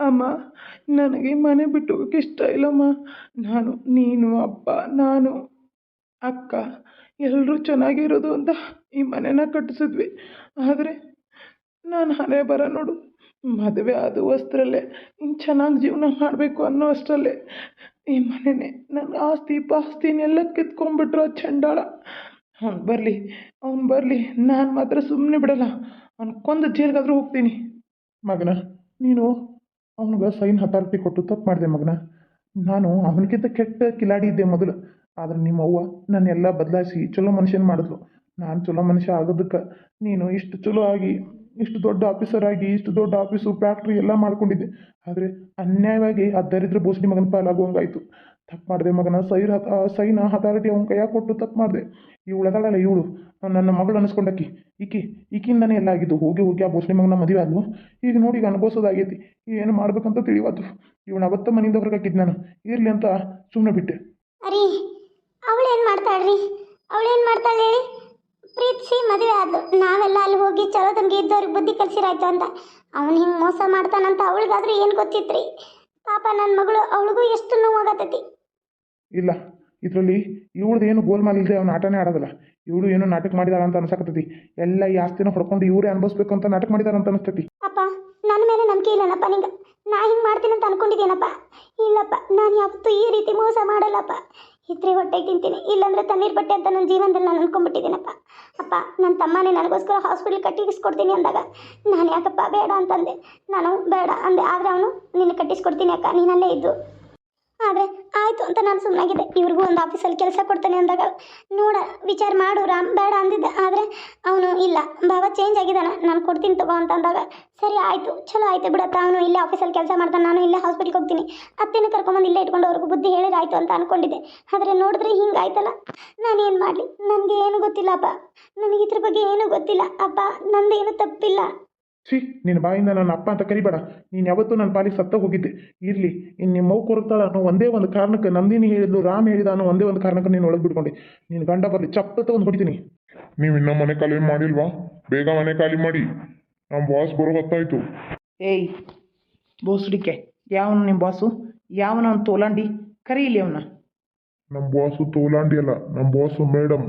ಅಮ್ಮ, ನನಗೆ ಮನೆ ಬಿಟ್ಟು ಹೋಗೋಕ್ಕೆ ಇಷ್ಟ ಇಲ್ಲಮ್ಮ. ನಾನು, ನೀನು, ಅಪ್ಪ, ನಾನು, ಅಕ್ಕ ಎಲ್ಲರೂ ಚೆನ್ನಾಗಿರೋದು ಅಂತ ಈ ಮನೆನ ಕಟ್ಟಿಸಿದ್ವಿ. ಆದರೆ ನಾನು ಹಣೆ ಬರ ನೋಡು. ಮದುವೆ ಅದು ಅಷ್ಟರಲ್ಲೇ ಇನ್ನು ಚೆನ್ನಾಗಿ ಜೀವನ ಮಾಡಬೇಕು ಅನ್ನೋ ಅಷ್ಟರಲ್ಲೇ ಈ ಮನೆನೇ ನನ್ನ ಆಸ್ತಿ ಪಾಸ್ತಿನೆಲ್ಲ ಕಿತ್ಕೊಂಡ್ಬಿಟ್ರು ಆ ಚಂಡಾಳ. ಅವ್ನು ಬರಲಿ ಅವ್ನು ಬರಲಿ, ನಾನು ಮಾತ್ರ ಸುಮ್ಮನೆ ಬಿಡಲ್ಲ. ಅವ್ನು ಕೊಂದು ಜೇಲ್ಗಾದರೂ ಹೋಗ್ತೀನಿ. ಮಗನ, ನೀನು ಅವನಿಗೆ ಸೈನ್ ಹತಾರತಿ ಕೊಟ್ಟು ತಪ್ಪು ಮಾಡಿದೆ ಮಗನ. ನಾನು ಅವನಿಗಿಂತ ಕೆಟ್ಟ ಕಿಲಾಡಿ ಇದ್ದೆ ಮೊದಲು. ಆದ್ರೆ ನಿಮ್ಮ ಅವ್ವ ನನ್ನೆಲ್ಲ ಬದಲಾಯಿಸಿ ಚಲೋ ಮನುಷ್ಯನ ಮಾಡಿದ್ಲು. ನಾನು ಚಲೋ ಮನುಷ್ಯ ಆಗೋದಕ್ಕೆ ನೀನು ಇಷ್ಟು ಚಲೋ ಆಗಿ, ಇಷ್ಟು ದೊಡ್ಡ ಆಫೀಸರ್ ಆಗಿ, ಇಷ್ಟು ದೊಡ್ಡ ಆಫೀಸು ಫ್ಯಾಕ್ಟ್ರಿ ಎಲ್ಲ ಮಾಡ್ಕೊಂಡಿದ್ದೆ. ಆದರೆ ಅನ್ಯಾಯವಾಗಿ ಆ ದರಿದ್ರ ಬೋಸಡಿ ಮಗನ ಪಾಲಾಗುವಂಗಾಯ್ತು. ತಪ್ಪು ಮಾಡಿದೆ ಮಗನ, ಸೈರ್ ಹತ ಸೈನ ಅಥಾರಿಟಿ ಅವ್ನ ಕೈಯಾಗ ಕೊಟ್ಟು ತಪ್ಪು ಮಾಡಿದೆ. ಇವಳು ಇವಳು ನನ್ನ ಮಗಳು ಅನಿಸ್ಕೊಂಡಕ್ಕಿ. ಈಕಿ ಈಕಿಂದನೇ ಎಲ್ಲ ಆಗಿದ್ದು, ಹೋಗಿ ಹೋಗಿ ಆ ಬೋಸಡಿ ಮಗನ ಮದುವೆ ಆದ್ವು. ಈಗ ನೋಡಿ ಈಗ ಅನುಭವಿಸೋದಾಗೈತಿ. ಏನು ಮಾಡ್ಬೇಕಂತ ತಿಳಿವಾತು ಇವಳು ಅವತ್ತ ಮನೆಯಿಂದ ಹೊರಗೆ ಹಾಕಿದ್ದು ನಾನು. ಇರಲಿ ಅಂತ ಸುಮ್ಮನೆ ಬಿಟ್ಟೆ. ಅರಿ ಅವಳೇನು ಮಾಡ್ತಾಳ್ರಿ ಅವಳೇನು ಮಾಡ್ತಾಳೆ ಹೇಳಿ ಪ್ರೀತಿಸಿ ಮದುವೆ ಆದ್ಲು. ನಾವೆಲ್ಲ ಅಲ್ಲಿ ಹೋಗಿ ಚಲೋ ತಂಗಿ ಇದ್ದವ್ರಿಗೆ ಬುದ್ಧಿ ಕಲಿಸಿರಾಯ್ತು ಅಂತ. ಅವನು ಹಿಂಗೆ ಮೋಸ ಮಾಡ್ತಾನಂತ ಅವಳಿಗಾದ್ರೂ ಏನು ಗೊತ್ತಿತ್ರಿ? ಪಾಪ ನನ್ನ ಮಗಳು ಅವಳಿಗೂ ಎಷ್ಟು ನೋವಾಗತ್ತೈತಿ ಇಲ್ಲ, ಇದರಲ್ಲಿ ಇವ್ರದ್ದು ಏನು ಗೋಲ್ಮಾಲ್ ಇಲ್ಲದೆ ಅವ್ನು ಆಟನೇ ಆಡೋದಿಲ್ಲ. ಇವಳು ಏನು ನಾಟಕ ಮಾಡಿದಾಳ ಅಂತ ಅನ್ಸಕತ್ತೈತಿ. ಎಲ್ಲ ಈ ಆಸ್ತಿನ ಹೊಡ್ಕೊಂಡು ಇವರೇ ಅನುಭವಿಸ್ಬೇಕು ಅಂತ ನಾಟಕ ಮಾಡಿದಾರ ಅಂತ ಅನಿಸ್ತತಿ. ಅಪ್ಪ ನನ್ನ ಮೇಲೆ ನಂಬಿಕೆ ಇಲ್ಲನಪ್ಪ ನಿಂಗೆ. ನಾ ಹಿಂಗೆ ಮಾಡ್ತೀನಿ ಅಂತ ಅನ್ಕೊಂಡಿದ್ದೀನಪ್ಪ. ಇಲ್ಲಪ್ಪ, ನಾನು ಯಾವತ್ತೂ ಈ ರೀತಿ ಮೋಸ ಮಾಡಲ್ಲಪ್ಪ. ಇದ್ರೆ ಹೊಟ್ಟೆಗೆ ತಿಂತೀನಿ, ಇಲ್ಲಾಂದ್ರೆ ತಣ್ಣೀರು ಬಟ್ಟೆ ಅಂತ ನನ್ನ ಜೀವನದಲ್ಲಿ ನಾನು ಅನ್ಕೊಂಡ್ಬಿಟ್ಟಿದ್ದೀನಪ್ಪ. ಅಪ್ಪ ನನ್ನ ತಮ್ಮನೇ ನನಗೋಸ್ಕರ ಹಾಸ್ಪಿಟ್ಲ್ ಕಟ್ಟಿಸ್ಕೊಡ್ತೀನಿ ಅಂದಾಗ ನಾನು ಯಾಕಪ್ಪ ಬೇಡ ಅಂತಂದೆ. ನಾನು ಬೇಡ ಅಂದೆ. ಆದರೆ ಅವನು ನಿನ್ನ ಕಟ್ಟಿಸ್ಕೊಡ್ತೀನಿ ಅಕ್ಕ, ನೀನಲ್ಲೇ ಇದ್ದು. ಆದರೆ ಆಯಿತು ಅಂತ ನಾನು ಸುಮ್ಮನಾಗಿದ್ದೆ ಇವ್ರಿಗೂ ಒಂದು ಆಫೀಸಲ್ಲಿ ಕೆಲಸ ಕೊಡ್ತಾನೆ ಅಂದಾಗ ನೋಡ, ವಿಚಾರ ಮಾಡು ರಾಮ್, ಬೇಡ ಅಂದಿದ್ದೆ. ಆದರೆ ಅವನು ಇಲ್ಲ. ಬಾಬಾ ಚೇಂಜ್ ಆಗಿದ್ದಾನೆ. ನಾನು ಕೊಡ್ತೀನಿ ತಗೋ ಅಂತ ಅಂದಾಗ ಸರಿ ಆಯಿತು, ಚಲೋ ಆಯ್ತು ಬಿಡತ್ತ ಅವನು ಇಲ್ಲೇ ಆಫೀಸಲ್ಲಿ ಕೆಲಸ ಮಾಡ್ತಾನೆ, ನಾನು ಇಲ್ಲೇ ಹಾಸ್ಪಿಟ್ಲಿಗೆ ಹೋಗ್ತೀನಿ. ಅತ್ತೆನ ಕರ್ಕೊಂಬಂದು ಇಲ್ಲೇ ಇಟ್ಕೊಂಡು ಅವ್ರಿಗೂ ಬುದ್ಧಿ ಹೇಳಿರಾಯ್ತು ಅಂತ ಅಂದ್ಕೊಂಡಿದ್ದೆ ಆದರೆ ನೋಡಿದ್ರೆ ಹಿಂಗಾಯ್ತಲ್ಲ ನಾನೇನು ಮಾಡಲಿ? ನನಗೆ ಏನು ಗೊತ್ತಿಲ್ಲಪ್ಪ. ನನಗೆ ಇದ್ರ ಬಗ್ಗೆ ಏನೂ ಗೊತ್ತಿಲ್ಲ. ಅಪ್ಪ, ನಂದೇನು ತಪ್ಪಿಲ್ಲ. ಛೀ ನಿನ್ನ ಬಾಯಿಂದ ನನ್ನ ಅಪ್ಪ ಅಂತ ಕರಿಬೇಡ. ನೀನು ಯಾವತ್ತೂ ನನ್ನ ಪಾಲಿಗೆ ಸತ್ತ ಹೋಗಿದ್ದೆ ಇರಲಿ ಇನ್ನು ನಿಮ್ಮ ಮಗು ಕೊರತಾಳ ಅನ್ನೋ ಒಂದೇ ಒಂದು ಕಾರಣಕ್ಕೆ ನಂದಿನಿ ಹೇಳಿದ್ಲು ರಾಮ್ ಹೇಳಿದ ಅನ್ನೋ ಒಂದೇ ಒಂದು ಕಾರಣಕ್ಕೆ ನೀನು ಒಳಗೆ ಬಿಡ್ಕೊಂಡೆ ನೀನು ಗಂಡ ಬರಲಿ ಚಪ್ಪ ತಗೊಂಡು ಹೊಡಿತೀನಿ. ನೀವು ಇನ್ನೂ ಮನೆ ಖಾಲಿ ಮಾಡಿಲ್ವಾ? ಬೇಗ ಮನೆ ಖಾಲಿ ಮಾಡಿ. ನಮ್ಮ ಬಾಸ್ ಬರೋ ಹೊತ್ತಾಯ್ತು. ಏಯ್ ಬೋಸುಡಿಕೆ ಯಾವನು ನಿಮ್ಮ ಬಾಸು ಯಾವನ ಅವ್ನು ತೋಲಾಂಡಿ ಕರೀಲಿ ಅವನ? ನಮ್ಮ ಬಾಸು ತೋಲಾಂಡಿ ಅಲ್ಲ ನಮ್ಮ ಬಾಸು ಮೇಡಮ್.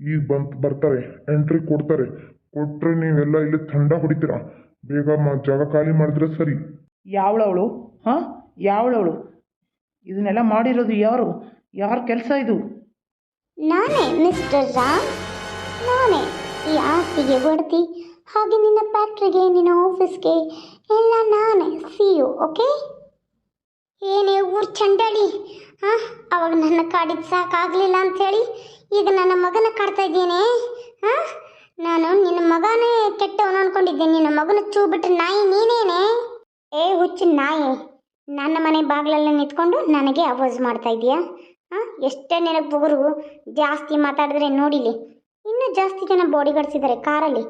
ಈಗ ಬಂತ್ ಬರ್ತಾರೆ ಎಂಟ್ರಿ ಕೊಡ್ತಾರೆ. ಕೊಟ್ರೆ ನೀವೆಲ್ಲ ಇಲ್ಲಿ ತಂಡ ಹೊಡಿತೀರಾ? ಬೇಗ ಮ ಜಾಗ ಖಾಲಿ ಮಾಡಿದ್ರೆ ಸರಿ. ಯಾವಳವಳು? ಹಾಂ? ಯಾವಳವಳು? ಇದನ್ನೆಲ್ಲ ಮಾಡಿರೋದು ಯಾರು? ಯಾರ ಕೆಲಸ ಇದು? ನಾನೇ ಮಿಸ್ಟರ್ ರಾಮ್. ನಾನೇ ಈ ಆಸ್ತಿಗೆ ಬಡ್ತಿ ಹಾಗೆ ನಿನ್ನ ಫ್ಯಾಕ್ಟ್ರಿಗೆ ನಿನ್ನ ಆಫೀಸ್ಗೆ ಎಲ್ಲ ನಾನೇ ಸಿ ಯು ಓಕೆ? ಏನೇ ಊರು ಚಂಡಾಳಿ ಹಾಂ ಅವಾಗ ನನ್ನ ಕಾಡಿದ್ದು ಸಾಕಾಗಲಿಲ್ಲ ಹೇಳಿ ಈಗ ನನ್ನ ಮಗನ ಕಾಡ್ತಾ ಇದ್ದೀನಿ ಹಾಂ ನಾನು ನಿನ್ನ ಮಗನೇ ಕೆಟ್ಟವನು ಅನ್ಕೊಂಡಿದ್ದೆ. ನಿನ್ನ ಮಗನ ಚೂ ಬಿಟ್ರೆ ನಾಯಿ ನೀನೇನೆ? ಏ ಹುಚ್ಚು ನಾಯಿ, ನನ್ನ ಮನೆ ಬಾಗಿಲಲ್ಲೇ ನಿಂತ್ಕೊಂಡು ನನಗೆ ಅವಾಜ್ ಮಾಡ್ತಾ ಇದೀಯಾ ಹಾಂ ಎಷ್ಟೇ ನಿನಗೆ ಬುಗುರು ಜಾಸ್ತಿ ಮಾತಾಡಿದ್ರೆ ನೋಡಿಲಿ. ಇನ್ನೂ ಜಾಸ್ತಿ ಜನ ಬಾಡಿ ಗಾರ್ಡ್ಸ್ ಇದ್ದಾರೆ ಕಾರಲ್ಲಿ.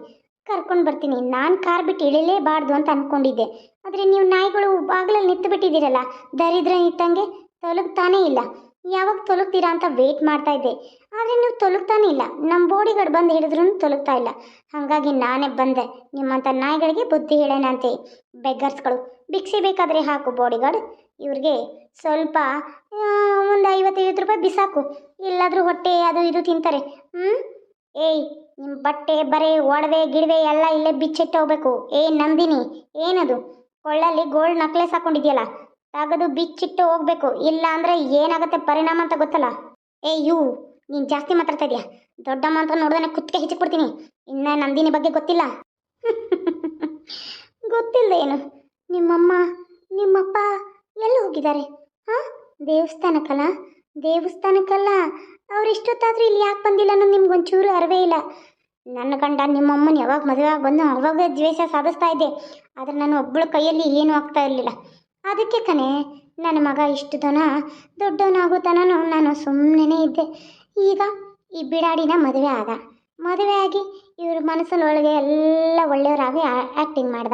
ಕರ್ಕೊಂಡು ಬರ್ತೀನಿ. ನಾನು ಕಾರ್ ಬಿಟ್ಟು ಇಳಿಲೇಬಾರ್ದು ಅಂತ ಅಂದ್ಕೊಂಡಿದ್ದೆ ಆದರೆ ನೀವು ನಾಯಿಗಳು ಬಾಗಿಲಲ್ಲಿ ನಿಂತು ಬಿಟ್ಟಿದ್ದೀರಲ್ಲ ದರಿದ್ರ ನಿಂತಂಗೆ ತಲುಗ್ತಾನೇ ಇಲ್ಲ. ಯಾವಾಗ ತೊಲಗ್ತೀರಾ ಅಂತ ವೇಟ್ ಮಾಡ್ತಾ ಇದ್ದೆ. ಆದರೆ ನೀವು ತೊಲಗ್ತಾನೆ ಇಲ್ಲ. ನಮ್ಮ ಬಾಡಿ ಗಾರ್ಡ್ ಬಂದು ಹಿಡಿದ್ರೂ ತೊಲಗ್ತಾ ಇಲ್ಲ. ಹಾಗಾಗಿ ನಾನೇ ಬಂದೆ. ನಿಮ್ಮಂಥ ನಾಯಿಗಳಿಗೆ ಬುದ್ಧಿ ಹೇಳೋಣಂತೆ ಬೆಗ್ಗರ್ಸ್ಗಳು ಭಿಕ್ಷೆ ಬೇಕಾದರೆ ಹಾಕು ಬೋಡಿಗಾರ್ಡ್ ಇವ್ರಿಗೆ ಸ್ವಲ್ಪ ಒಂದು ಐವತ್ತೈವತ್ತು ರೂಪಾಯಿ ಬಿಸಾಕು. ಎಲ್ಲಾದರೂ ಹೊಟ್ಟೆ ಅದು ಇದು ತಿಂತಾರೆ. ಹ್ಞೂ ಏಯ್ ನಿಮ್ಮ ಬಟ್ಟೆ, ಬರೆ, ಒಡವೆ, ಗಿಡವೆ ಎಲ್ಲ ಇಲ್ಲೇ ಬಿಚ್ಚಿಟ್ಟು ಹೋಗ್ಬೇಕು ಏ ನಂದಿನಿ, ಏನದು? ಕೊಳ್ಳಲ್ಲಿ ಗೋಲ್ಡ್ ನಕ್ಲೆಸ್ ಹಾಕೊಂಡಿದ್ಯಲ್ಲ. ತೆಗೆದು ಬಿಚ್ಚಿಟ್ಟು ಹೋಗ್ಬೇಕು. ಇಲ್ಲ ಅಂದರೆ ಏನಾಗುತ್ತೆ ಪರಿಣಾಮ ಅಂತ ಗೊತ್ತಲ್ಲ? ಏ, ಯು, ನೀನು ಜಾಸ್ತಿ ಮಾತಾಡ್ತಾ ಇದೀಯ? ದೊಡ್ಡಮ್ಮ ಅಂತ ನೋಡಿದ್ರೆ ಕುತ್ತಿಗೆ ಹೆಚ್ಚಿಕ್ಬಿಡ್ತೀನಿ ಇನ್ನು ನಂದಿನಿ ಬಗ್ಗೆ ಗೊತ್ತಿಲ್ಲ. ಗೊತ್ತಿಲ್ಲ ಏನು? ನಿಮ್ಮಮ್ಮ, ನಿಮ್ಮಪ್ಪ ಎಲ್ಲಿ ಹೋಗಿದ್ದಾರೆ? ಹಾಂ ದೇವಸ್ಥಾನಕ್ಕಲ್ಲ? ದೇವಸ್ಥಾನಕ್ಕಲ್ಲ. ಅವ್ರು ಇಷ್ಟೊತ್ತಾದ್ರೂ ಇಲ್ಲಿ ಯಾಕೆ ಬಂದಿಲ್ಲ ಅನ್ನೋದು ನಿಮ್ಗೆ ಒಂಚೂರು ಅರಿವೇ ಇಲ್ಲ. ನನ್ನ ಗಂಡ ನಿಮ್ಮಮ್ಮನ ಯಾವಾಗ ಮದುವೆ ಆಗಿ ಬಂದು ಅವಾಗ ದ್ವೇಷ ಸಾಧಿಸ್ತಾ ಇದ್ದೆ. ಆದರೆ ನಾನು ಒಬ್ಬಳ ಕೈಯಲ್ಲಿ ಏನೂ ಆಗ್ತಾ ಇರಲಿಲ್ಲ. ಅದಕ್ಕೆ ಕಣೆ, ನನ್ನ ಮಗ ಇಷ್ಟು ದನ ದೊಡ್ಡವನಾಗೋ ನಾನು ಸುಮ್ಮನೆ ಇದ್ದೆ. ಈಗ ಈ ಬಿಡಾಡಿನ ಮದುವೆ ಆದ. ಮದುವೆ ಆಗಿ ಇವ್ರ ಮನಸ್ಸಲ್ಲೊಳಗೆ ಎಲ್ಲ ಒಳ್ಳೆಯವರಾಗಿ ಆ್ಯಕ್ಟಿಂಗ್ ಮಾಡ್ದ.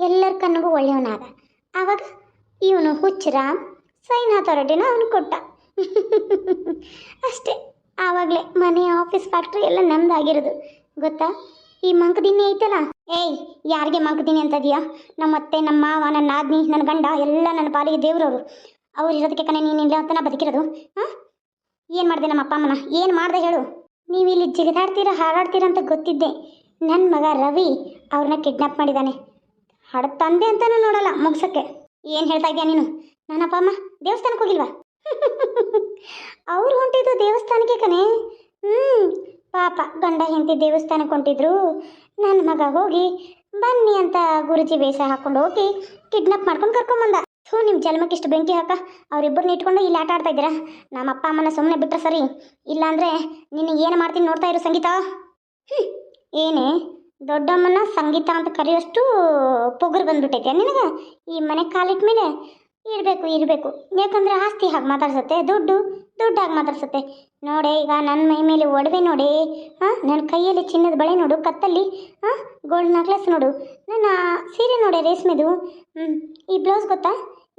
ಎಲ್ಲರ ಕಣ್ಣಿಗೂ ಒಳ್ಳೆಯವನಾದ. ಆವಾಗ ಇವನು ಹುಚ್ಚರಾಮ್ ಸೈನ್ ಹೊರಟಿನ ಅವನು ಕೊಟ್ಟ. ಅಷ್ಟೇ. ಆವಾಗಲೇ ಮನೆ ಆಫೀಸ್ ಫ್ಯಾಕ್ಟ್ರಿ ಎಲ್ಲ ನಮ್ದಾಗಿರೋದು. ಗೊತ್ತಾ? ಈ ಮಂಕದಿನ್ನೆ ಐತಲ್ಲ? ಏಯ್, ಯಾರಿಗೆ ಮಗ್ದೀನಿ ಅಂತ ಇದೆಯಾ ನಮ್ಮ ಅತ್ತೆ, ನಮ್ಮ ಮಾವ, ನನ್ನ ನಾದ್ನಿ, ನನ್ನ ಗಂಡ, ಎಲ್ಲ ನನ್ನ ಪಾಲಿಗೆ ದೇವ್ರವರು. ಅವ್ರು ಇರೋದಕ್ಕೆ ಕಣೆ ನೀನು ಇಲ್ಲ ಅಂತ ನಾ ಬದುಕಿರೋದು, ಹಾಂ? ಏನು ಮಾಡಿದೆ ನಮ್ಮ ಅಪ್ಪ ಅಮ್ಮನ? ಏನು ಮಾಡಿದೆ ಹೇಳು? ನೀವು ಇಲ್ಲಿ ಜಿಗಿದಾಡ್ತೀರ, ಹಾರಾಡ್ತೀರ ಅಂತ ಗೊತ್ತಿದ್ದೆ. ನನ್ನ ಮಗ ರವಿ ಅವ್ರನ್ನ ಕಿಡ್ನಾಪ್ ಮಾಡಿದ್ದಾನೆ ಹಡ ತಂದೆ ಅಂತಾನೂ ನೋಡಲ್ಲ ಮುಗಿಸೋಕ್ಕೆ. ಏನು ಹೇಳ್ತಾ ಇದೆಯಾ ನೀನು? ನನ್ನ ಅಪ್ಪ ಅಮ್ಮ, ದೇವಸ್ಥಾನಕ್ಕೆ ಹೋಗಿಲ್ವಾ? ಅವ್ರು ಹೊಂಟಿದ್ದು ದೇವಸ್ಥಾನಕ್ಕೆ ಕಣೆ. ಹ್ಞೂ ಪಾಪ ಗಂಡ ಹೆಂಡತಿ ದೇವಸ್ಥಾನಕ್ಕೆ ಹೊಂಟಿದ್ರು. ನನ್ನ ಮಗ ಹೋಗಿ, ಬನ್ನಿ ಅಂತ ಗುರುಜಿ ವೇಷ ಹಾಕೊಂಡು ಹೋಗಿ ಕಿಡ್ನಾಪ್ ಮಾಡ್ಕೊಂಡು ಕರ್ಕೊಂಬಂದ. ಥೂ ನಿಮ್ಮ ಜನ್ಮಕ್ಕೆ ಇಷ್ಟು ಬೆಂಕಿ ಹಾಕ. ಅವರಿಬ್ಬರನ್ನ ಇಟ್ಕೊಂಡು ಇಲ್ಲಿ ಆಟ ಆಡ್ತಾ ಇದ್ದೀರಾ? ನಮ್ಮ ಅಪ್ಪ, ಅಮ್ಮನ ಸುಮ್ಮನೆ ಬಿಟ್ಟರೆ ಸರಿ. ಇಲ್ಲಾಂದರೆ ನಿನ್ನ ಏನು ಮಾಡ್ತೀನಿ ನೋಡ್ತಾ ಇರು ಸಂಗೀತ. ಹ್ಞೂ ಏನೇ? ದೊಡ್ಡಮ್ಮನ ಸಂಗೀತ ಅಂತ ಕರೆಯೋಷ್ಟು ಪೊಗರು ಬಂದ್ಬಿಟ್ಟೈತೆ ನಿನಗೆ? ಈ ಮನೆ ಕಾಲಿಟ್ಟ ಮೇಲೆ ಇರಬೇಕು ಇರಬೇಕು. ಯಾಕಂದರೆ ಆಸ್ತಿ ಹಾಗೆ ಮಾತಾಡ್ಸತ್ತೆ, ದುಡ್ಡು ದುಡ್ಡಾಗಿ ಹಾಗೆ ಮಾತಾಡ್ಸತ್ತೆ. ನೋಡೆ, ಈಗ ನನ್ನ ಮೈ ಮೇಲೆ ಒಡವೆ ನೋಡಿ ಹಾಂ ನನ್ನ ಕೈಯಲ್ಲಿ ಚಿನ್ನದ ಬಳೆ ನೋಡು, ಕತ್ತಲ್ಲಿ ಹಾಂ ಗೋಲ್ಡ್ ನೆಕ್ಲೆಸ್ ನೋಡು. ನನ್ನ ಸೀರೆ ನೋಡಿ ರೇಷ್ಮೆದು. ಹ್ಞೂ ಈ ಬ್ಲೌಸ್ ಗೊತ್ತಾ?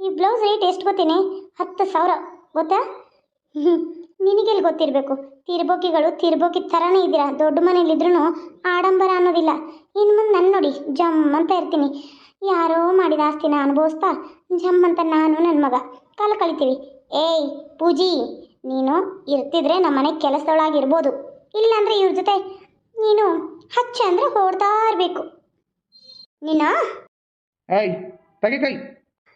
ಈ ಬ್ಲೌಸ್ ರೇಟ್ ಎಷ್ಟು ಗೊತ್ತೇನೆ? ಹತ್ತು ಸಾವಿರ. ಗೊತ್ತಾ? ಹ್ಞೂ ನಿನಗೆಲ್ಲಿ ಗೊತ್ತಿರಬೇಕು. ತಿರ್ಬೋಕಿಗಳು ತಿರ್ಬೋಕಿ ಥರನೇ ಇದ್ದೀರಾ? ದೊಡ್ಡ ಮನೇಲಿದ್ರೂ ಆಡಂಬರ ಅನ್ನೋದಿಲ್ಲ. ಇನ್ನು ಮುಂದೆ ನನ್ನ ನೋಡಿ, ಜಮ್ ಅಂತ ಇರ್ತೀನಿ. ಯಾರೋ ಮಾಡಿದ ಆಸ್ತಿನ ಅನುಭವಿಸ್ತಾ ಜಮ್ಮಂತ ನಾನು ನನ್ನ ಮಗ. ಕಾಲ ಕಳಿತೀವಿ. ಏಯ್ ಪೂಜಿ ನೀನು ಇರ್ತಿದ್ರೆ ನಮ್ಮ ಮನೆ ಕೆಲಸದೊಳಗಿರ್ಬೋದು. ಇಲ್ಲಾಂದ್ರೆ ಇವ್ರ ಜೊತೆ ನೀನು ಹಚ್ಚ ಅಂದರೆ ಹೋಡ್ತಾ ಇರಬೇಕು. ನೀನು? ಏಯ್ ತೆಗೆ ಕೈ.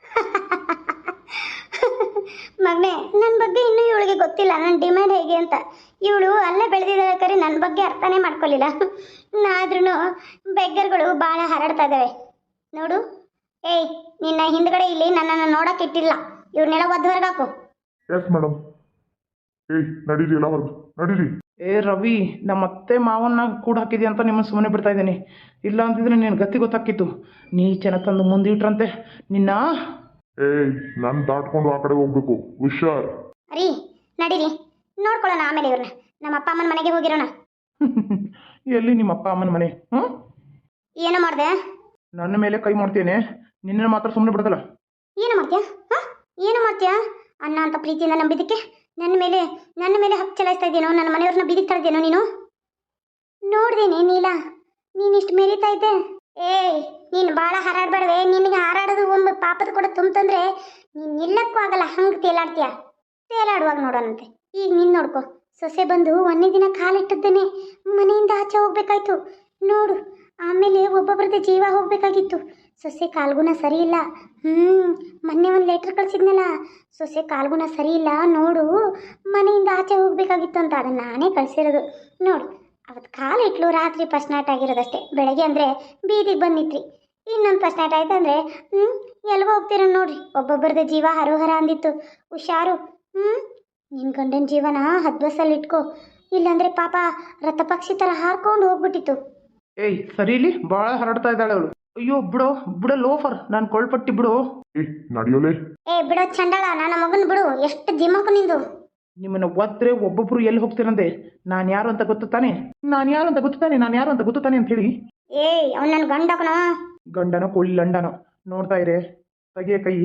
ಮಗನೇ ನನ್ನ ಬಗ್ಗೆ ಇನ್ನೂ ಇವಳಿಗೆ ಗೊತ್ತಿಲ್ಲ. ನನ್ನ ಡಿಮ್ಯಾಂಡ್ ಹೇಗೆ ಅಂತ. ಇವಳು ಅಲ್ಲೇ ಬೆಳೆದಿದ್ದಾಳೆ ಕರೆ ನನ್ನ ಬಗ್ಗೆ ಅರ್ಥನೇ ಮಾಡ್ಕೊಳ್ಳಿಲ್ಲ ಆದ್ರೂ ಬೆಗ್ಗರ್ಗಳು ಭಾಳ ಹರಡ್ತಾ ಇದ್ದಾವೆ ನೋಡು. ಏಯ್ ನಿನ್ನ ಹಿಂದ್ಗಡೆ ಇಲ್ಲಿ ನನ್ನನ್ನು ನೋಡಕ್ಕೆ ಇಟ್ಟಿಲ್ಲ. ಇವ್ರನ್ನೆಲ್ಲ ಒದ್ದು ಹಾಕು ಎಸ್ ಮೇಡಮ್ ಏಯ್ ನಡೀರಿ ಎಲ್ಲ ಹೊರಗೆ. ನಡೀರಿ. ಏ ರವಿ ನಮ್ಮ ಅತ್ತೆ ಮಾವನ್ನ ಕೂಡ ಹಾಕಿದ್ಯ ಅಂತ ನಿಮ್ಮ ಸುಮ್ಮನೆ ಬಿಡ್ತಾ ಇದ್ದೀನಿ. ಇಲ್ಲ ಅಂತಿದ್ರೆ ನಿನ್ ಗತಿ ಗೊತ್ತಾಕಿತ್ತು ನೀ ಚೆನ್ನಾಗಿ ತಂದು ಮುಂದಿಟ್ರಂತೆ ನಿನ್ನ? ಏಯ್ ನಾನು ದಾಟ್ಕೊಂಡು ಆ ಕಡೆ ಹೋಗ್ಬೇಕು. ಹುಷಾರ್. ಅರಿ ನಡೀರಿ. ನೋಡ್ಕೊಳ್ಳೋಣ ಆಮೇಲೆ ಇವ್ರನ್ನ ನಮ್ಮ ಅಪ್ಪ ಅಮ್ಮನ ಮನೆಗೆ ಹೋಗಿರೋಣ. ಎಲ್ಲಿ ನಿಮ್ಮ ಅಪ್ಪ ಅಮ್ಮನ ಮನೆ? ಹ್ಞೂ ಏನು ಮಾಡಿದೆ? ನನ್ನ ಮೇಲೆ ಕೈ ಮಾಡ್ತೇನೆ. ನಿನ್ನ ಮಾತ್ರ ಸುಮ್ಮನೆ ಬಿಡದಲ್ಲ. ಏನು ಮಾಡ್ತೀಯಾ? ಏನು ಮಾಡ್ತೀಯಾ? ಅಣ್ಣ ಅಂತ ಪ್ರೀತಿಯಿಂದ ನಂಬಿದ್ದಕ್ಕೆ ನನ್ನ ಮೇಲೆ ನನ್ನ ಮೇಲೆ ಹಕ್ಕು ಚಲಾಯಿಸ್ತಾ ಇದ್ದೇನೋ? ನನ್ನ ಮನೆಯವ್ರನ್ನ ಬೀದಿಗೆ ತಳ್ದೇನೋ ನೀನು? ನೋಡ್ದೇನೆ ನೀಲ ನೀನಿಷ್ಟು ಮೇರಿತಾ ಇದ್ದೆ. ಏಯ್, ನೀನು ಭಾಳ ಹಾರಾಡ್ಬೇಡವೆ. ನಿನಗೆ ಹಾರಾಡೋದು ಒಂದು ಪಾಪದ ಕೂಡ ತುಂಬ್ತಂದ್ರೆ ನೀನು ನಿಲ್ಲಕ್ಕೂ ಆಗಲ್ಲ. ಹಂಗೆ ತೇಲಾಡ್ತೀಯ? ತೇಲಾಡುವಾಗ ನೋಡೋಣಂತೆ. ಈಗ ನೀನು ನೋಡ್ಕೊ. ಸೊಸೆ ಬಂದು ಒಂದೇ ದಿನ ಕಾಲಿಟ್ಟದ್ದೇನೆ. ಮನೆಯಿಂದ ಆಚೆ ಹೋಗ್ಬೇಕಾಯ್ತು. ನೋಡು ಆಮೇಲೆ ಒಬ್ಬೊಬ್ರದ್ದು ಜೀವ ಹೋಗಬೇಕಾಗಿತ್ತು. ಸೊಸೆ ಕಾಲ್ಗುಣ ಸರಿ ಇಲ್ಲ ಹ್ಞೂ ಮೊನ್ನೆ ಒಂದು ಲೆಟ್ರ್ ಕಳಿಸಿದ್ನಲ್ಲ. ಸೊಸೆ ಕಾಲ್ಗುಣ ಸರಿ ಇಲ್ಲ ನೋಡು, ಮನೆಯಿಂದ ಆಚೆ ಹೋಗ್ಬೇಕಾಗಿತ್ತು ಅಂತ ಅದನ್ನು ನಾನೇ ಕಳಿಸಿರೋದು. ನೋಡು ಅವತ್ತು ಕಾಲು ಇಟ್ಲು ರಾತ್ರಿ ಫಸ್ಟ್ ಆಗಿರೋದಷ್ಟೇ. ಬೆಳಗ್ಗೆ ಅಂದರೆ ಬೀದಿಗೆ ಬಂದಿತ್ರಿ. ಇನ್ನೊಂದು ಫಸ್ಟ್ ಆಯ್ತು ಅಂದರೆ ಹ್ಞೂ ಎಲ್ಗೋ ಹೋಗ್ತೀರ ನೋಡ್ರಿ. ಒಬ್ಬೊಬ್ಬರದ ಜೀವ ಹರೋಹರ ಅಂದಿತ್ತು. ಹುಷಾರು ಹ್ಞೂ ನಿನ್ನ ಗಂಡನ ಜೀವನ ಹದ್ಬಸ್ಸಲ್ಲಿ ಇಟ್ಕೋ. ಇಲ್ಲಾಂದರೆ ಪಾಪ ರಥಪಕ್ಷಿ ಥರ ಹಾರ್ಕೊಂಡು ಹೋಗ್ಬಿಟ್ಟಿತ್ತು. ಏಯ್ ಸರಿಲಿ ಭಾಳ ಹರಡ್ತಾ ಇದ್ದಾಳೆ ಅವಳು. ಅಯ್ಯೋ ಬಿಡೋ ಬಿಡ ಲೋಫರ್ ನಾನು ಕೊಳ್ಪಟ್ಟಿ ಬಿಡು. ಏಯ್ ನಡೆಯೋಲೆ. ಏ ಬಿಡೋ ಚಂಡಾಳ ನನ್ನ ಮಗನ ಬಿಡು ಎಷ್ಟು ದಿಮಾಕು ನಿಂದು? ನಿಮ್ಮನ್ನ ಒದ್ರೆ ಒಬ್ಬೊಬ್ರು ಎಲ್ಲಿ ಹೋಗ್ತೀರಂದೆ ನಾನು ಯಾರು ಅಂತ ಗೊತ್ತು ತಾನೆ? ನಾನು ಯಾರು ಅಂತ ಗೊತ್ತು ತಾನೆ? ನಾನು ಯಾರು ಅಂತ ಗೊತ್ತು ತಾನೆ ಅಂತ ಹೇಳಿ. ಏಯ್ ಅವ್ನು ನನ್ನ ಗಂಡಕನ. ಗಂಡನ ಕೊಳ್ಳಿ ಲಂಡನೋ. ನೋಡ್ತಾ ಇರೆ ತೆಗಿಯ ಕೈ.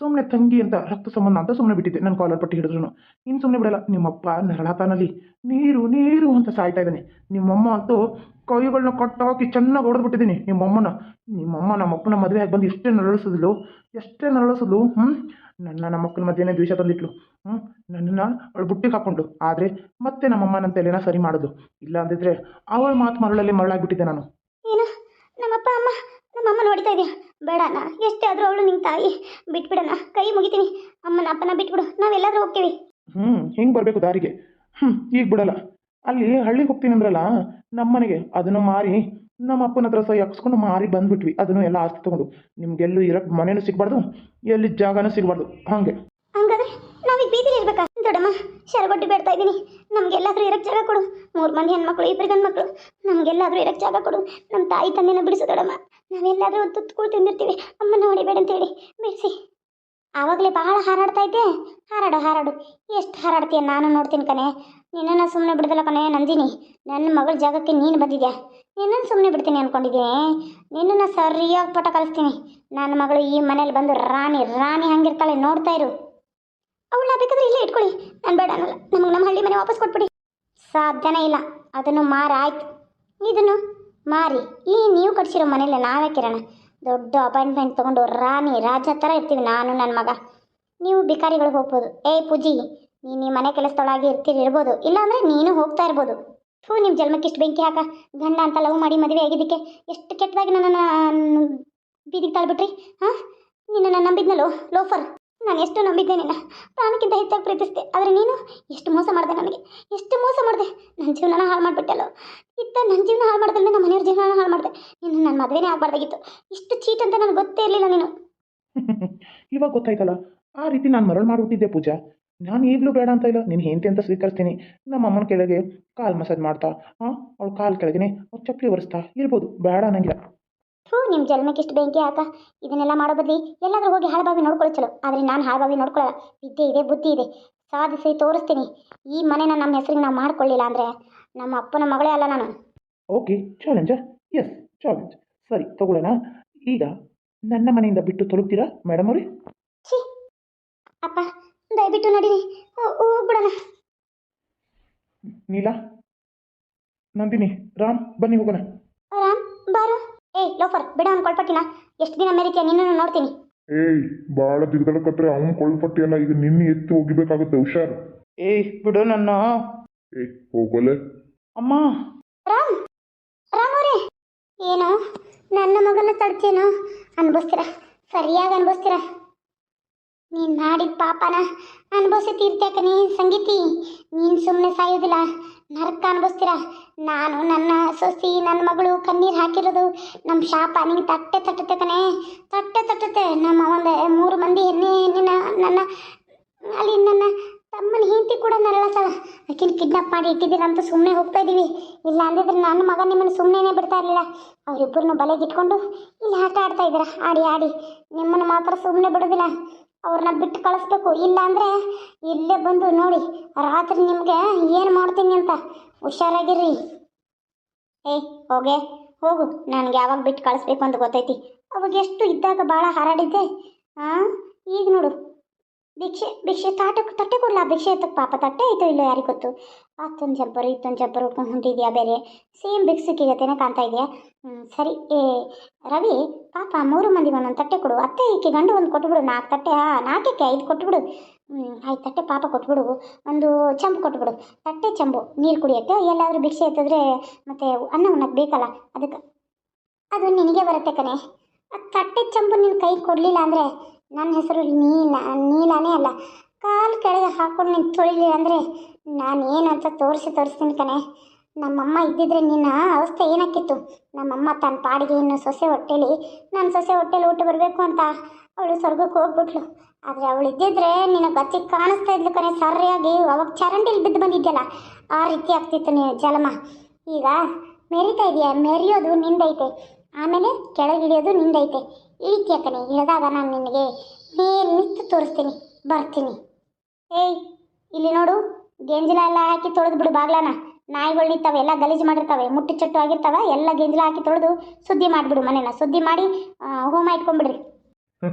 ಸುಮ್ಮನೆ ತಂಗಿ ಅಂತ ರಕ್ತ ಸಂಬಂಧ ಅಂತ ಸುಮ್ಮನೆ ಬಿಟ್ಟಿದ್ದೆ. ನನ್ನ ಕಾಲರ್ ಪಟ್ಟಿ ಹಿಡಿದ್ರು ಇನ್ನು ಸುಮ್ಮನೆ ಬಿಡಲ್ಲ. ನಿಮ್ಮಪ್ಪ ನರಳತಾನಲ್ಲಿ ನೀರು ನೀರು ಅಂತ ಸಾಯ್ತಾ ಇದ್ದಾನೆ. ನಿಮ್ಮಮ್ಮ ಅಂತೂ ಕೈಗಳನ್ನ ಕಟ್ಟಾಕಿ ಚೆನ್ನಾಗಿ ಹೊಡೆದ್ಬಿಟ್ಟಿದ್ದೀನಿ ನಿಮ್ಮಮ್ಮನ, ನಿಮ್ಮಮ್ಮ ನಮ್ಮಪ್ಪನ ಮದುವೆ ಆಗಿ ಬಂದು ಎಷ್ಟೇ ನರಳಿಸಿದ್ಲು ಎಷ್ಟೇ ನರಳಿಸಿದ್ಲು ಹ್ಞೂ ನನ್ನ ನಮ್ಮಕ್ಕನ ಮಧ್ಯೆನೇ ದ್ವೇಷ ತಂದಿಟ್ಲು. ಹ್ಞೂ ನನ್ನನ್ನು ಅವಳು ಬುಟ್ಟಿಗೆ ಹಾಕ್ಕೊಂಡು ಆದರೆ ಮತ್ತೆ ನಮ್ಮಮ್ಮ ನನ್ನ ತಲೆನ ಸರಿ ಮಾಡೋದು. ಇಲ್ಲ ಅಂದಿದ್ರೆ ಅವಳ ಮಾತು ಮರಳಲ್ಲಿ ಮರಳಾಗ್ಬಿಟ್ಟಿದ್ದೆ ನಾನು. ಏನು? ನಮ್ಮಪ್ಪ, ಅಮ್ಮ, ನಮ್ಮಮ್ಮ ನೋಡ್ತಾ ಇದೆಯಾ? ಬೇಡ ನಾ ಎಷ್ಟೇ ಆದರೂ ಅವಳು ನಿನ್ನ ತಾಯಿ. ಬಿಟ್ಬಿಡಣ ಕೈ ಮುಗಿತೀನಿ. ಅಮ್ಮನ, ಅಪ್ಪನ ಬಿಟ್ಬಿಡು. ನಾವೆಲ್ಲಾದ್ರೂ ಹೋಗ್ತೀವಿ. ಹ್ಞೂ ಹಿಂಗೆ ಬರಬೇಕು ದಾರಿಗೆ. ಹ್ಞೂ ಈಗ ಬಿಡಲ್ಲ. ಅಲ್ಲಿ ಹಳ್ಳಿಗೆ ಹೋಗ್ತೀನಿ ಅಂದ್ರಲ್ಲ ನಮ್ಮ ಮನೆಗೆ ಅದನ್ನು ಮಾರಿ, ನಮ್ಮ ಅಪ್ಪನ ಹತ್ರ ಸಹ ಹಾಕ್ಸ್ಕೊಂಡು ಮಾರಿ ಬಂದ್ಬಿಟ್ವಿ. ಅದನ್ನು ಎಲ್ಲ ಆಸ್ತಿ ತಗೊಂಡು. ನಿಮ್ಗೆಲ್ಲೂ ಇರಕ್ಕೆ ಮನೇನೂ ಸಿಗಬಾರ್ದು, ಎಲ್ಲಿ ಜಾಗನೂ ಸಿಗಬಾರ್ದು. ಹಾಗೆ. ನಾವೀಗ ಬೀದಿಲಿ ಇರ್ಬೇಕಾ ದೊಡ್ಡಮ್ಮ ಶರಗೊಡ್ಡಿ ಬೇಡ್ತಾ ಇದ್ದೀನಿ. ನಮ್ಗೆಲ್ಲಾದ್ರೂ ಇರಕ್ಕೆ ಜಾಗ ಕೊಡು. ಮೂರು ಮಂದಿ ಹೆಣ್ಮಕ್ಳು ಇಬ್ಬರು ಗಂಡ್ಮಕ್ಳು. ನಮ್ಗೆಲ್ಲಾದ್ರೂ ಇರಕ್ಕೆ ಜಾಗ ಕೊಡು. ನಮ್ಮ ತಾಯಿ ತಂದೆನ ಬಿಡಿಸು ದೊಡ್ಡಮ್ಮ. ನಾವೆಲ್ಲಾದ್ರೂ ಒಂದು ಕೂಡ ತಿಂದಿರ್ತೀವಿ. ಅಮ್ಮನ ಹೊಡಿಬೇಡ ಅಂತೇಳಿ ಬಿಡಿಸಿ. ಆವಾಗಲೇ ಬಹಳ ಹಾರಾಡ್ತಾ ಇದ್ದೆ. ಹಾರಾಡು ಹಾರಾಡು. ಎಷ್ಟು ಹಾರಾಡ್ತೀಯ? ನಾನು ನೋಡ್ತೀನಿ ಕಣೆ. ನಿನ್ನನ್ನು ಸುಮ್ಮನೆ ಬಿಡ್ದಲ್ಲ ಕಣೆ, ನಂದಿನಿ. ನನ್ನ ಮಗಳ ಜಾಗಕ್ಕೆ ನೀನು ಬಂದಿದ್ಯಾ? ನಿನ್ನನ್ನು ಸುಮ್ಮನೆ ಬಿಡ್ತೀನಿ ಅಂದ್ಕೊಂಡಿದ್ದೀನಿ ನಿನ್ನನ್ನು ಸರಿಯಾಗಿ ಪಟ ಕಲಿಸ್ತೀನಿ. ನನ್ನ ಮಗಳು ಈ ಮನೇಲಿ ಬಂದು ರಾಣಿ ರಾಣಿ ಹಂಗಿರ್ತಾಳೆ ನೋಡ್ತಾ ಇರು. ಅವಳನ್ನ ಬೇಕಾದ್ರೆ ಇಲ್ಲೇ ಇಟ್ಕೊಳ್ಳಿ. ನಾನು ಬೇಡ ಅನ್ನಲ್ಲ ನಮಗೆ ನಮ್ಮ ಹಳ್ಳಿ ಮನೆ ವಾಪಸ್ ಕೊಟ್ಬಿಡಿ. ಸಾಧ್ಯನೇ ಇಲ್ಲ. ಅದನ್ನು ಮಾರಾಯ್ತು ಇದನ್ನು ಮಾರಿ. ಈ ನೀವು ಕಟ್ಸಿರೋ ಮನೇಲಿ ನಾವೇ ಕಿರಣ. ದೊಡ್ಡ ಅಪಾಯಿಂಟ್ಮೆಂಟ್ ತೊಗೊಂಡು ರಾಣಿ, ರಾಜ ಥರ ಇರ್ತೀವಿ ನಾನು ನನ್ನ ಮಗ. ನೀವು ಭಿಕಾರಿಗಳಿಗೆ ಹೋಗ್ಬೋದು. ಏಯ್ ಪೂಜಿ, ನೀನು ಈ ಮನೆ ಕೆಲಸದೊಳಗೆ ಇರ್ತೀರಿ, ಇರ್ಬೋದು. ಇಲ್ಲಾಂದರೆ ನೀನು ಹೋಗ್ತಾ ಇರ್ಬೋದು. ಥೂ ನಿಮ್ಮ ಜನ್ಮಕ್ಕೆ ಇಷ್ಟು ಬೆಂಕಿ ಹಾಕ. ಗಂಡ ಅಂತ ಲವ್ ಮಾಡಿ ಮದುವೆ ಆಗಿದ್ದಕ್ಕೆ ಎಷ್ಟು ಕೆಟ್ಟದಾಗಿ ನನ್ನನ್ನು ಬೀದಿಗೆ ತಳ್ಬಿಟ್ರಿ, ಹಾಂ? ನಿನ್ನನ್ನು ನಂಬಿದ್ನಲ್ಲೋ, ಲೋಫರ್? ನಾನು ಎಷ್ಟು ನಂಬಿದ್ದೆ ನಿನ್ನ ಪ್ರಾಣಕ್ಕಿಂತ ಹೆಚ್ಚಾಗಿ ಪ್ರೀತಿಸಿದೆ. ಆದರೆ ನೀನು ಎಷ್ಟು ಮೋಸ ಮಾಡಿದೆ ನನಗೆ. ಎಷ್ಟು ಮೋಸ ಮಾಡಿದೆ. ನನ್ನ ಜೀವನನ ಹಾಳು ಮಾಡಿಬಿಟ್ಟಲ್ಲೋ. ಇತ್ತ ನನ್ನ ಜೀವನ ಹಾಳು ಮಾಡಿದ್ರೆ ನಮ್ಮ ಮನೆಯವ್ರ ಜೀವನ ಹಾಳು ಮಾಡಿದೆ. ನೀನು ನನ್ನ ಮದುವೆನೇ ಆಗಬಾರ್ದಾಗಿತ್ತು. ಇಷ್ಟು ಚೀಟ್ ಅಂತ ನನಗೆ ಗೊತ್ತೇ ಇರಲಿಲ್ಲ ನೀನು. ಇವಾಗ ಗೊತ್ತಾಯ್ತಲ್ಲ, ಆ ರೀತಿ ನಾನು ಮರಳು ಮಾಡಿಬಿಟ್ಟಿದ್ದೆ ಪೂಜಾ. ನಾನು ಈಗಲೂ ಬೇಡ ಅಂತ ಇಲ್ಲ. ನೀನು ಹೆಂಡತಿ ಅಂತ ಸ್ವೀಕರಿಸ್ತೀನಿ. ನಮ್ಮ ಅಮ್ಮನ ಕೆಳಗೆ ಕಾಲು ಮಸಾಜ್ ಮಾಡ್ತಾ ಹಾಂ ಅವಳು ಕಾಲು ಕೆಳಗೆ ಅವ್ಳು ಚಪ್ಪಲಿ ಒರೆಸ್ತಾ ಇರ್ಬೋದು. ಬೇಡ ಅನ್ನಂಗಿಲ್ಲ ಥೂ ನಿಮ್ಮ ಜನ್ಮಕ್ಕೆ ಇಷ್ಟು ಬೆಂಕಿ ಹಾಕ ಇದನ್ನೆಲ್ಲ ಮಾಡೋ ಬದಲಿ ಎಲ್ಲಾದರೂ ಹೋಗಿ ಹಾಳಬಾವಿ ನೋಡ್ಕೊಳ್ಳೋ ಚಲೋ. ಆದರೆ ನಾನು ಹಾಳಬಾವಿ ನೋಡ್ಕೊಳ್ಳಲ್ಲ ವಿದ್ಯೆ ಇದೆ ಬುದ್ಧಿ ಇದೆ. ಸಾಧಿಸಿ ತೋರಿಸ್ತೀನಿ. ಈ ಮನೆನ ನಮ್ಮ ಹೆಸರಿಗೆ ನಾವು ಮಾಡ್ಕೊಳ್ಳಿಲ್ಲ ಅಂದರೆ ನಮ್ಮ ಅಪ್ಪನ ಮಗಳೇ ಅಲ್ಲ ನಾನು. ಓಕೆ ಚಾಲೆಂಜ ಎಸ್ ಚಾಲೆಂಜ್ ಸರಿ ತಗೊಳ್ಳೋಣ. ಈಗ ನನ್ನ ಮನೆಯಿಂದ ಬಿಟ್ಟು ತೊಲಗ್ತೀರಾ ಮೇಡಮ್ ಅವ್ರಿ? ಛೀ. ಅಪ್ಪ ದಯವಿಟ್ಟು ನಡೀರಿ. ಓ ಹೋಗ್ಬಿಡೋಣ. ನೀಲಾ ನಂದಿನಿ ರಾಮ್ ಬನ್ನಿ ಹೋಗೋಣ. ರಾಮ್ ಬಾರು. ಏಯ್ ಲೋಫರ್ ಬಿಡ ಅವ್ನು ಕೊಳ್ಪಟ್ಟಿನ ಎಷ್ಟು ದಿನ ಮೆರಿತೀಯ ನಿನ್ನನ್ನು ನೋಡ್ತೀನಿ. ಏಯ್ ಭಾಳ ದಿಗ್ದಳಕತ್ರೆ ಅವ್ನು ಕೊಳ್ಪಟ್ಟಿ ಅಲ್ಲ ಈಗ ನಿನ್ನ ಎತ್ತು ಹೋಗಿಬೇಕಾಗುತ್ತೆ ಹುಷಾರ್. ಏಯ್ ಬಿಡು ನನ್ನ. ಏಯ್ ಹೋಗೋಲೆ ಅಮ್ಮ. ರಾಮ್ ರಾಮ್ ಅವರೇ. ಏನು ನನ್ನ ಮಗನ ತಡ್ತೇನೋ? ಅನ್ಭವಿಸ್ತೀರ? ಸರಿಯಾಗಿ ಅನ್ಭವಿಸ್ತೀರ? ನೀನು ಮಾಡಿದ ಪಾಪನ ಅನುಭವಿಸಿ ತೀರ್ತ್ಯಾಕನಿ ಸಂಗೀತಿ. ನೀನು ಸುಮ್ಮನೆ ಸಾಯೋದಿಲ್ಲ ನರಕ ಅನುಭವಿಸ್ತೀರ? ನಾನು ನನ್ನ ಸೊಸಿ, ನನ್ನ ಮಗಳು ಕಣ್ಣೀರು ಹಾಕಿರೋದು ನಮ್ಮ ಶಾಪ. ನಿಂಗೆ ತಟ್ಟೆ ತಟ್ಟುತ್ತೆ ಕಣೆ. ತಟ್ಟೆ ತಟ್ಟುತ್ತೆ. ನಮ್ಮ ಒಂದು ಮೂರು ಮಂದಿ ಹೆಣ್ಣೆ ಹೆಣ್ಣಿನ ನನ್ನ ಅಲ್ಲಿ ನನ್ನ ತಮ್ಮನ ಹೆಂಡತಿ ಕೂಡ ನರಳತಾಳ ಆಕಿನ ಕಿಡ್ನಾಪ್ ಮಾಡಿ ಇಟ್ಟಿದ್ದೀರ ಅಂತ ಸುಮ್ಮನೆ ಹೋಗ್ತಾ ಇದ್ದೀವಿ ಇಲ್ಲ ಅಂದಿದ್ರೆ ನನ್ನ ಮಗ ನಿಮ್ಮನ್ನು ಸುಮ್ಮನೆ ಬಿಡ್ತಾ ಇರಲಿಲ್ಲ. ಅವರಿಬ್ಬರನ್ನು ಬಲೆಗಿಟ್ಕೊಂಡು ಇಲ್ಲಿ ಆಟ ಆಡ್ತಾ ಇದ್ದೀರ? ಆಡಿ ಆಡಿ. ನಿಮ್ಮನ್ನು ಮಾತ್ರ ಸುಮ್ಮನೆ ಬಿಡೋದಿಲ್ಲ. ಅವ್ರನ್ನ ಬಿಟ್ಟು ಕಳಿಸ್ಬೇಕು. ಇಲ್ಲ ಅಂದರೆ ಇಲ್ಲೇ ಬಂದು ನೋಡಿ, ರಾತ್ರಿ ನಿಮಗೆ ಏನು ಮಾಡ್ತೀನಿ ಅಂತ. ಹುಷಾರಾಗಿರ್ರಿ ಏ, ಹೋಗೆ. ಹೋಗು. ನನಗೆ ಯಾವಾಗ ಬಿಟ್ಟು ಕಳಿಸ್ಬೇಕು ಅಂತ ಗೊತ್ತೈತಿ. ಅವಾಗ ಎಷ್ಟು ಇದ್ದಾಗ ಭಾಳ ಹಾರಾಡಿದ್ದೆ. ಹಾಂ ಈಗ ನೋಡು. ಭಿಕ್ಷೆ ಭಿಕ್ಷೆ ತಾಟಕ್ಕೆ ತಟ್ಟೆ ಕೊಡಲ? ಭಿಕ್ಷೆ ಎತ್ತಕ್ಕೆ ಪಾಪ ತಟ್ಟೆ ಐತೋ ಇಲ್ಲೋ ಯಾರಿಗೆ ಗೊತ್ತು? ಅತ್ತೊಂದು ಜಬ್ಬರು ಇತ್ತೊಂದು ಜಬ್ಬರು ಹೊಂಟಿದ್ಯಾ ಬೇರೆ? ಸೇಮ್ ಭಿಕ್ಷುಕಿಗತೇನೆ ಕಾಣ್ತಾ ಇದೆಯಾ? ಸರಿ, ಏ, ರವಿ, ಪಾಪ ಮೂರು ಮಂದಿಗೆ ಒಂದೊಂದು ತಟ್ಟೆ ಕೊಡು. ಅತ್ತೆ, ಈಕೆ ಗಂಡು ಒಂದು ಕೊಟ್ಬಿಡು. ನಾಲ್ಕು ತಟ್ಟೆ ನಾಲ್ಕಕ್ಕೆ ಐದು ಕೊಟ್ಬಿಡು. ಆಯ್ತು ತಟ್ಟೆ ಪಾಪ ಕೊಟ್ಬಿಡು. ಒಂದು ಚಂಬು ಕೊಟ್ಬಿಡು. ತಟ್ಟೆ ಚಂಬು, ನೀರು ಕುಡಿಯುತ್ತೆ. ಎಲ್ಲಾದರೂ ಭಿಕ್ಷೆ ಎತ್ತಿದ್ರೆ ಮತ್ತು ಅನ್ನ ಉಣ್ಣಕ್ಕೆ ಬೇಕಲ್ಲ? ಅದಕ್ಕೆ, ಅದು ನಿನಗೆ ಬರುತ್ತೆ ಕಣೆ. ಆ ತಟ್ಟೆ ಚಂಬು ನಿನ್ನ ಕೈ ಕೊಡಲಿಲ್ಲ ಅಂದರೆ ನನ್ನ ಹೆಸರು ನೀಲ, ನೀಲನೇ ಅಲ್ಲ, ಕಾಲು ಕೆಳಗೆ ಹಾಕೊಂಡು ನೀನು ತೊಳಿಲಿ ಅಂದರೆ ನಾನು ಏನು ಅಂತ ತೋರಿಸಿ ತೋರಿಸ್ತೀನಿ ಕಣೆ. ನಮ್ಮಮ್ಮ ಇದ್ದಿದ್ರೆ ನಿನ್ನ ಅವಸ್ಥೆ ಏನಕ್ಕಿತ್ತು ನಮ್ಮಮ್ಮ ತನ್ನ ಪಾಡಿಗೆ ಇನ್ನು ಸೊಸೆ ಹೊಟ್ಟೆಲಿ ನನ್ನ ಸೊಸೆ ಹೊಟ್ಟೆಲಿ ಊಟ ಬರಬೇಕು ಅಂತ ಅವಳು ಸ್ವರ್ಗಕ್ಕೆ ಹೋಗ್ಬಿಟ್ಲು. ಆದರೆ ಅವಳು ಇದ್ದಿದ್ರೆ ನಿನ್ನ ಗತಿ ಕಾಣಿಸ್ತಾ ಇದ್ಲು ಕಣೆ, ಸರಿಯಾಗಿ. ಅವಾಗ ಚರಂಡಿಲಿ ಬಿದ್ದು ಬಂದಿದ್ದೆಲ್ಲ ಆ ರೀತಿ ಆಗ್ತಿತ್ತು ನೀನು ಜಲಮ. ಈಗ ಮೆರಿತಾ ಇದೆಯಾ? ಮೆರೆಯೋದು ನಿಂದೈತೆ. ಆಮೇಲೆ ಕೆಳಗಿಳಿಯೋದು ನಿಂದೈತೆ. ಇಳಿತೀಯ ಕಣೆ ಇಳಿದಾಗ ನಾನು ನಿನಗೆ ನೀರು ನಿಂತು ತೋರಿಸ್ತೀನಿ ಬರ್ತೀನಿ. ಏಯ್ ಇಲ್ಲಿ ನೋಡು ಗೆಂಜಲ ಎಲ್ಲ ಹಾಕಿ ತೊಳೆದು ಬಿಡು ಬಾಗ್ಲಾನ. ನಾಯಿಗಳು ನಿಂತಾವೆ ಎಲ್ಲ ಗಲೀಜು ಮಾಡಿರ್ತಾವೆ ಮುಟ್ಟು ಚಟ್ಟು ಆಗಿರ್ತಾವೆ ಎಲ್ಲ ಗೆಂಜಲ ಹಾಕಿ ತೊಳೆದು ಸುದ್ದಿ ಮಾಡಿಬಿಡು ಮನೇನ. ಸುದ್ದಿ ಮಾಡಿ ಹೋಮ ಇಟ್ಕೊಂಡ್ಬಿಡ್ರಿ.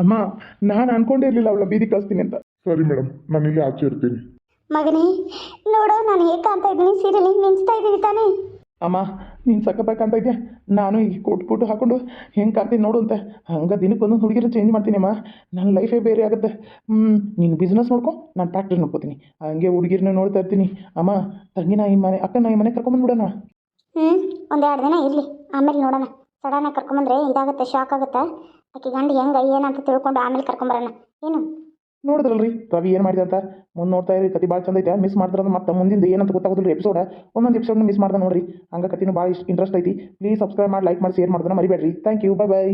ಅಮ್ಮ ನಾನು ಅನ್ಕೊಂಡಿರ್ಲಿಲ್ಲ ಅವಳ ಬೀದಿ ಕಳಿಸ್ತೀನಿ ಅಂತ. ಸರಿ ಮೇಡಮ್ ನಾನು ಇಲ್ಲಿ ಆಚೆ ಇರ್ತೀನಿ. ಮಗನೇ ನೋಡು ನಾನು ಹೇಗೆ ಕಾಣ್ತಾ ಇದ್ದೀನಿ. ಸೀರೆಲಿ ಮಿಂಚ್ತಾ ಇದ್ದೀವಿ ತಾನೇ. ಅಮ್ಮ ನೀನು ಸಕ್ಕತ್ತಾಗಿ ಕಾಣ್ತಾ ಇದೆಯಾ? ನಾನು ಈ ಕೋಟ್ ಕೊಟ್ಟು ಹಾಕೊಂಡು ಹೆಂಗೆ ಕಾಣ್ತೀನಿ ನೋಡು ಅಂತ. ಹಂಗೆ ದಿನಕ್ಕೆ ಒಂದೊಂದು ಹುಡುಗಿರು ಚೇಂಜ್ ಮಾಡ್ತೀನಿ ಅಮ್ಮ. ನನ್ನ ಲೈಫೇ ಬೇರೆ ಆಗುತ್ತೆ. ಹ್ಞೂ ನೀನು ಬಿಸ್ನೆಸ್ ನೋಡ್ಕೊ ನಾನು ಟ್ಯಾಕ್ಟ್ರಿ ನೋಡ್ಕೋತೀನಿ. ಹಂಗೆ ಹುಡುಗಿರನ್ನ ನೋಡ್ತಾ ಇರ್ತೀನಿ. ಅಮ್ಮ ತಂಗಿನ ಈ ಮನೆ ಅಕ್ಕನ ಈ ಮನೆ ಕರ್ಕೊಂಬಂದ್ಬಿಡೋಣ ಹ್ಞೂ ಒಂದೆರಡು ದಿನ ಇರಲಿ. ಆಮೇಲೆ ನೋಡೋಣ. ಸಡನ್ನಾಗಿ ಕರ್ಕೊಂಬಂದ್ರೆ ಇದಾಗುತ್ತೆ ಶಾಕ್ ಆಗುತ್ತೆ. ಆಕೆ ಗಂಡು ಹೆಂಗೆ ಏನಂತ ತಿಳ್ಕೊಂಡು ಆಮೇಲೆ ಕರ್ಕೊಂಬರೋಣ. ಏನು? ನೋಡಿದ್ರಲ್ರಿ? ರವಿ ಏನು ಮಾಡಿದೆ ಅಂತ? ಮುಂದೆ ನೋಡ್ತಾ ಇರಿ ಕತಿ ಭಾಳ ಚಂದ ಐತೆ ಮಿಸ್ ಮಾಡ್ತಾರೆ ಮತ್ತೆ ಮುಂದಿಂದ ಏನಂತ ಗೊತ್ತಾಗೋದಿಲ್ಲ ಎಪಿಸೋಡ ಒಂದೊಂದು ಎಪಿಸೋಡ್ನ ಮಿಸ್ ಮಾಡ್ದೆ ನೋಡ್ರಿ. ಹಂಗೆ ಕತಿನೂ ಭಾಳ ಇಷ್ಟ ಇಂಟ್ರೆಸ್ಟ್ ಐತಿ. ಪ್ಲೀಸ್ ಸಬ್ಸ್ಕ್ರೈಬ್ ಮಾಡಿ ಲೈಕ್ ಮಾಡಿ ಶೇರ್ ಮಾಡೋದನ್ನ ಮರಿಬೇಡ್ರಿ. Thank you bye bye